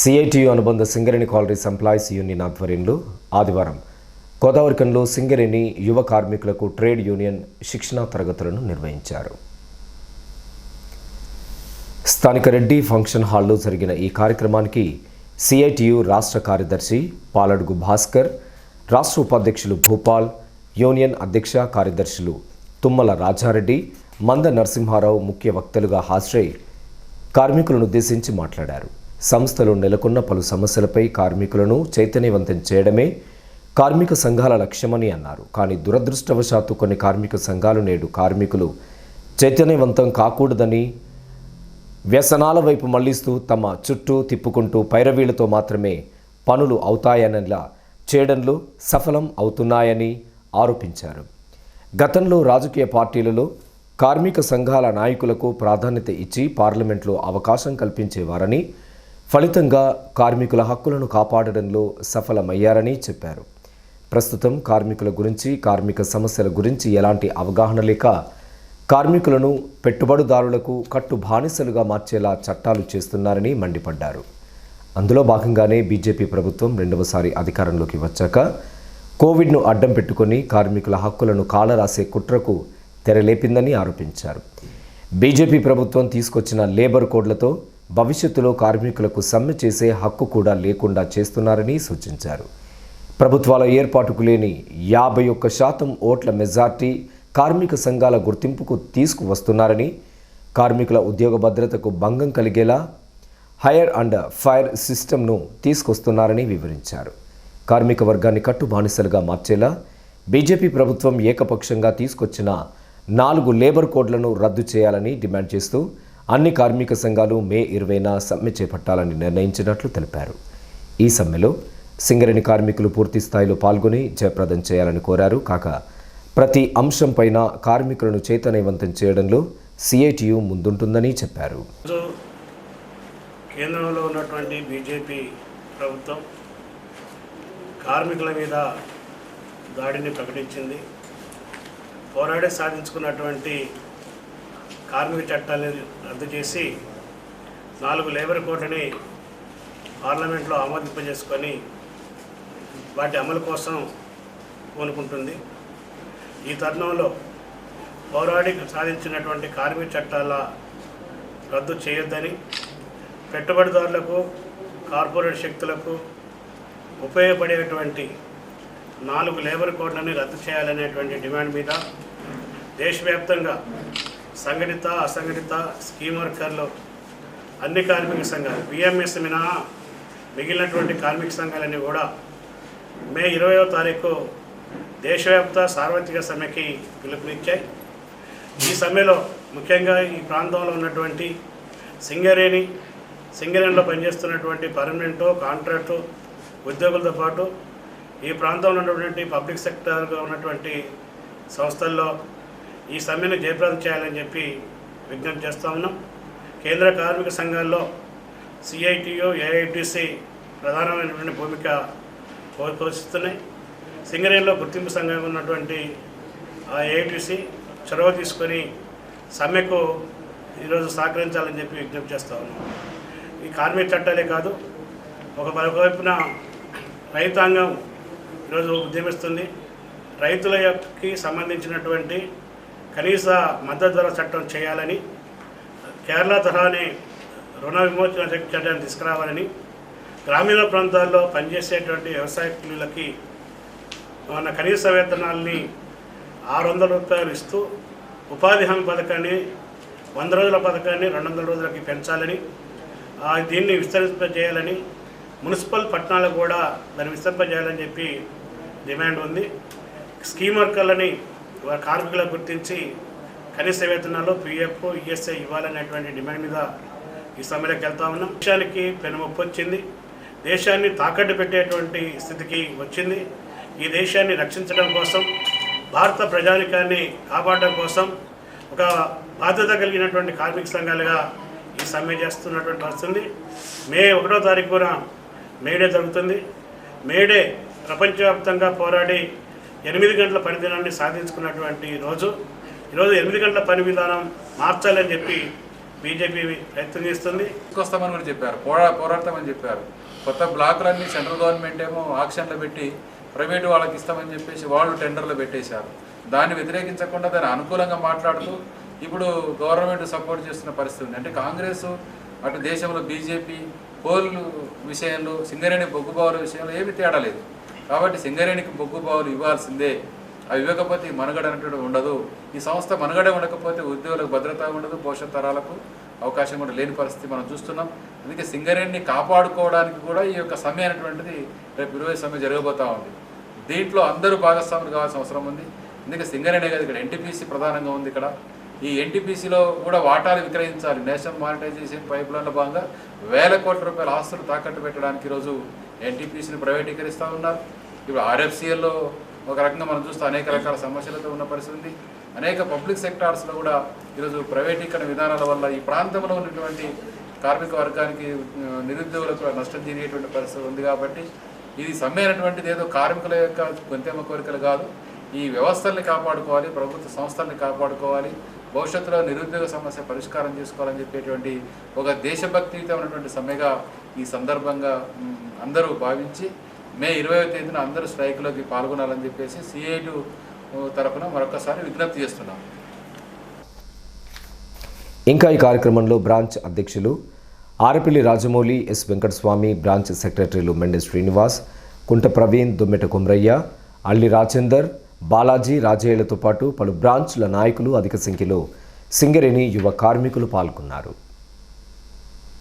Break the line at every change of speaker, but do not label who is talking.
CITU అనుబంధ Singareni collieries employees union ఆధ్వర్యంలో ఆదివారం గోదావరికంలో సింగరేణి యువ కార్మికులకు ట్రేడ్ యూనియన్ శిక్షణా తరగతులను నిర్వహించారు. స్థానిక రెడ్డి ఫంక్షన్ హాల్లో జరిగిన ఈ కార్యక్రమానికి సిఐటియు రాష్ట్ర కార్యదర్శి పాలడుగు భాస్కర్ రాష్ట్ర ఉపాధ్యక్షులు భూపాల్ యూనియన్ అధ్యక్ష కార్యదర్శులు తుమ్మల రాజారెడ్డి మంద నరసింహారావు ముఖ్య వక్తలుగా హాజరై కార్మికులను ఉద్దేశించి మాట్లాడారు. సంస్థలు నెలకొన్న పలు సమస్యలపై కార్మికులను చైతన్యవంతం చేయడమే కార్మిక సంఘాల లక్ష్యమని అన్నారు. కానీ దురదృష్టవశాత్తు కొన్ని కార్మిక సంఘాలు నేడు కార్మికులు చైతన్యవంతం కాకూడదని వ్యసనాల వైపు మళ్ళిస్తూ తమ చుట్టూ తిప్పుకుంటూ పైరవీలతో మాత్రమే పనులు అవుతాయనేలా చేయడంలో సఫలం అవుతున్నాయని ఆరోపించారు. గతంలో రాజకీయ పార్టీలలో కార్మిక సంఘాల నాయకులకు ప్రాధాన్యత ఇచ్చి పార్లమెంట్లో అవకాశం కల్పించేవారని ఫలితంగా కార్మికుల హక్కులను కాపాడడంలో సఫలమయ్యారని చెప్పారు. ప్రస్తుతం కార్మికుల గురించి కార్మిక సమస్యల గురించి ఎలాంటి అవగాహన లేక కార్మికులను పెట్టుబడిదారులకు కట్టు బానిసలుగా మార్చేలా చట్టాలు చేస్తున్నారని మండిపడ్డారు. అందులో భాగంగానే బీజేపీ ప్రభుత్వం రెండవసారి అధికారంలోకి వచ్చాక కోవిడ్ను అడ్డం పెట్టుకొని కార్మికుల హక్కులను కాలరాసే కుట్రకు తెరలేపిందని ఆరోపించారు. బీజేపీ ప్రభుత్వం తీసుకొచ్చిన లేబర్ కోడ్లతో భవిష్యత్తులో కార్మికులకు సమ్మె చేసే హక్కు కూడా లేకుండా చేస్తున్నారని సూచించారు. ప్రభుత్వాల ఏర్పాటుకు లేని యాభై ఒక్క శాతం ఓట్ల మెజార్టీ కార్మిక సంఘాల గుర్తింపుకు తీసుకువస్తున్నారని కార్మికుల ఉద్యోగ భద్రతకు భంగం కలిగేలా హైర్ అండ్ ఫైర్ సిస్టమ్ను తీసుకొస్తున్నారని వివరించారు. కార్మిక వర్గాన్ని కట్టు బానిసలుగా మార్చేలా బీజేపీ ప్రభుత్వం ఏకపక్షంగా తీసుకొచ్చిన నాలుగు లేబర్ కోడ్లను రద్దు చేయాలని డిమాండ్ చేస్తూ అన్ని కార్మిక సంఘాలు మే ఇరవైన సమ్మె చేపట్టాలని నిర్ణయించినట్లు తెలిపారు. ఈ సమ్మెలో సింగరేణి కార్మికులు పూర్తి స్థాయిలో పాల్గొని జయప్రదం చేయాలని కోరారు. కాక ప్రతి అంశంపైన కార్మికులను చైతన్యవంతం చేయడంలో సిఐటియు ముందుంటుందని చెప్పారు.
కేంద్రంలో ఉన్నటువంటి బీజేపీ ప్రభుత్వం కార్మికుల మీద దాడిని ప్రకటించింది. పోరాడే సాధించుకున్నటువంటి కార్మిక చట్టాన్ని రద్దు చేసి నాలుగు లేబర్ కోడ్లని పార్లమెంట్లో ఆమోదింపజేసుకొని వాటి అమలు కోసం కోనుకుంటుంది ఈ తరుణంలో పోరాడి సాధించినటువంటి కార్మిక చట్టాల రద్దు చేయొద్దని పెట్టుబడిదారులకు కార్పొరేట్ శక్తులకు ఉపయోగపడేటువంటి నాలుగు లేబర్ కోడ్లని రద్దు చేయాలనేటువంటి డిమాండ్ మీద దేశవ్యాప్తంగా సంఘటిత అసంఘటిత స్కీమ్ వర్కర్లు అన్ని కార్మిక సంఘాలు బిఎంఎస్ మినహా మిగిలినటువంటి కార్మిక సంఘాలన్నీ కూడా మే ఇరవయో తారీఖు దేశవ్యాప్త సార్వత్రిక సమ్మెకి పిలుపునిచ్చాయి. ఈ సమ్మెలో ముఖ్యంగా ఈ ప్రాంతంలో ఉన్నటువంటి సింగరేణి సింగరేణిలో పనిచేస్తున్నటువంటి పర్మనెంటు కాంట్రాక్టు ఉద్యోగులతో పాటు ఈ ప్రాంతంలో ఉన్నటువంటి పబ్లిక్ సెక్టర్గా ఉన్నటువంటి సంస్థల్లో ఈ సమ్మెను జయప్రదం చేయాలని చెప్పి విజ్ఞప్తి చేస్తూ ఉన్నాం. కేంద్ర కార్మిక సంఘాల్లో సిఐటియు ఏఐటిసి ప్రధానమైనటువంటి భూమిక పోషిస్తున్నాయి. సింగరేణిలో గుర్తింపు సంఘం ఉన్నటువంటి ఆ ఏఐటిసి చొరవ తీసుకొని సమ్మెకు ఈరోజు సహకరించాలని చెప్పి విజ్ఞప్తి చేస్తా ఉన్నాం. ఈ కార్మిక చట్టాలే కాదు ఒక మరొకవైపున రైతాంగం ఈరోజు ఉద్యమిస్తుంది. రైతుల యొక్కకి సంబంధించినటువంటి కనీస మద్దతు ధర చట్టం చేయాలని కేరళ తరహానే రుణ విమోచన చట్టాన్ని తీసుకురావాలని గ్రామీణ ప్రాంతాల్లో పనిచేసేటువంటి వ్యవసాయ కూలీలకి మన కనీస వేతనాల్ని ఆరు వందల రూపాయలు ఇస్తూ ఉపాధి హామీ పథకాన్ని వంద రోజుల పథకాన్ని రెండు వందల రోజులకి పెంచాలని దీన్ని విస్తరింపజేయాలని మున్సిపల్ పట్టణాలకు కూడా దాన్ని విస్తరింపజేయాలని చెప్పి డిమాండ్ ఉంది. స్కీమ్ వర్కర్లని వారి కార్మికులకు గుర్తించి కనీస వేతనాలు పిఎఫ్ ఈఎస్ఐ ఇవ్వాలనేటువంటి డిమాండ్ మీద ఈ సమ్మెలోకి వెళ్తా ఉన్నాం. దేశానికి పెనుముప్పు వచ్చింది దేశాన్ని తాకట్టు పెట్టేటువంటి స్థితికి వచ్చింది. ఈ దేశాన్ని రక్షించడం కోసం భారత ప్రజానికాన్ని కాపాడడం కోసం ఒక బాధ్యత కలిగినటువంటి కార్మిక సంఘాలుగా ఈ సమ్మె చేస్తున్నటువంటి వస్తుంది మే ఒకటో తారీఖున మేడే జరుగుతుంది. మేడే ప్రపంచవ్యాప్తంగా పోరాడి ఎనిమిది గంటల పనిదినాన్ని సాధించుకున్నటువంటి రోజు. ఈరోజు ఎనిమిది గంటల పని విధానం మార్చాలని చెప్పి బీజేపీ ప్రయత్నం చేస్తుంది.
తీసుకొస్తామని కూడా చెప్పారు. పోరా పోరాడతామని చెప్పారు. కొత్త బ్లాకులన్నీ సెంట్రల్ గవర్నమెంట్ ఏమో ఆక్షన్లు పెట్టి ప్రైవేటు వాళ్ళకి ఇస్తామని చెప్పేసి వాళ్ళు టెండర్లు పెట్టేశారు. దాన్ని వ్యతిరేకించకుండా దాన్ని అనుకూలంగా మాట్లాడుతూ ఇప్పుడు గవర్నమెంట్ సపోర్ట్ చేస్తున్న పరిస్థితి ఉంది. అంటే కాంగ్రెస్ అటు దేశంలో బీజేపీ కోళ్ళు విషయంలో సింగరేణి బొగ్గుబావుల విషయంలో ఏమి తేడా లేదు. కాబట్టి సింగరేణికి బొగ్గు బావులు ఇవ్వాల్సిందే. అవి ఇవ్వకపోతే మనగడ అనేటువంటి ఉండదు. ఈ సంస్థ మనగడ ఉండకపోతే ఉద్యోగులకు భద్రత ఉండదు భవిష్యత్ తరాలకు అవకాశం కూడా లేని పరిస్థితి మనం చూస్తున్నాం. అందుకే సింగరేణిని కాపాడుకోవడానికి కూడా ఈ యొక్క సమ్మె అనేటువంటిది రేపు ఇరవై సమ్మె జరగబోతూ ఉంది. దీంట్లో అందరూ భాగస్వాములు కావాల్సిన అవసరం ఉంది. అందుకే సింగరేణి కాదు ఇక్కడ ఎన్టీపీసీ ప్రధానంగా ఉంది ఇక్కడ. ఈ ఎన్టీపీసీలో కూడా వాటాలు విక్రయించాలి. నేషనల్ మానిటైజేషన్ పైప్ లైన్లో భాగంగా వేల కోట్ల రూపాయల ఆస్తులు తాకట్టు పెట్టడానికి ఈరోజు ఎన్టీపీసీని ప్రైవేటీకరిస్తూ ఉన్నారు. ఇప్పుడు ఆర్ఎఫ్సిఎల్లో ఒక రకంగా మనం చూస్తే అనేక రకాల సమస్యలతో ఉన్న పరిస్థితి ఉంది. అనేక పబ్లిక్ సెక్టార్స్లో కూడా ఈరోజు ప్రైవేటీకరణ విధానాల వల్ల ఈ ప్రాంతంలో ఉన్నటువంటి కార్మిక వర్గానికి నిరుద్యోగులకు కూడా నష్టం జరిగేటువంటి పరిస్థితి ఉంది కాబట్టి ఇది సమ్మె అనేటువంటిది ఏదో కార్మికుల యొక్క గొంతెమ్మ కోరికలు కాదు. ఈ వ్యవస్థల్ని కాపాడుకోవాలి ప్రభుత్వ సంస్థల్ని కాపాడుకోవాలి భవిష్యత్తులో నిరుద్యోగ సమస్య పరిష్కారం చేసుకోవాలని చెప్పేటువంటి ఒక దేశభక్తియుతమైనటువంటి సమ్మెగా ఈ సందర్భంగా అందరూ భావించి మే ఇరవై తేదీన అందరూ స్ట్రైక్లోకి పాల్గొనాలని చెప్పేసి సిఐటు తరఫున మరొకసారి విజ్ఞప్తి చేస్తున్నాం.
ఇంకా ఈ కార్యక్రమంలో బ్రాంచ్ అధ్యక్షులు ఆరపల్లి రాజమౌళి ఎస్ వెంకటస్వామి బ్రాంచ్ సెక్రటరీలు మెండి శ్రీనివాస్ కుంట ప్రవీణ్ దుమ్మెట కుమ్రయ్య అల్లి రాజేందర్ బాలాజీ రాజయ్యలతో పాటు పలు బ్రాంచ్ల నాయకులు అధిక సంఖ్యలో సింగరేణి యువ కార్మికులు పాల్గొన్నారు.